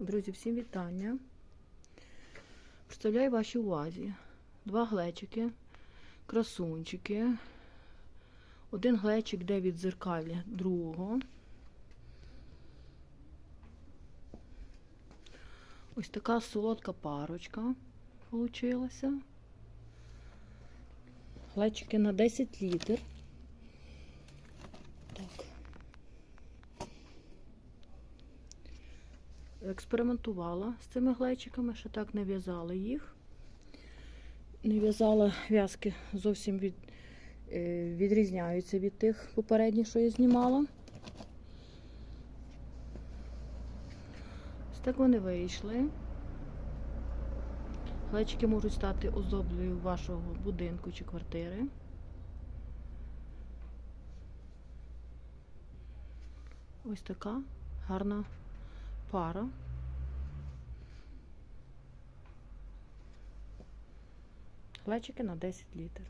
Друзі, всім вітання. Представляю вашій увазі два глечики, красунчики. Один глечик йде від зеркалі другого. Ось така солодка парочка получилася. Глечики на 10 літр. Експериментувала з цими глечиками, ще так не в'язала їх. Не в'язала в'язки зовсім від, е, відрізняються від тих попередніх, що я знімала. Ось так вони вийшли. Глечики можуть стати оздоблею вашого будинку чи квартири. Ось така гарна пара. Глечики на 10 літр.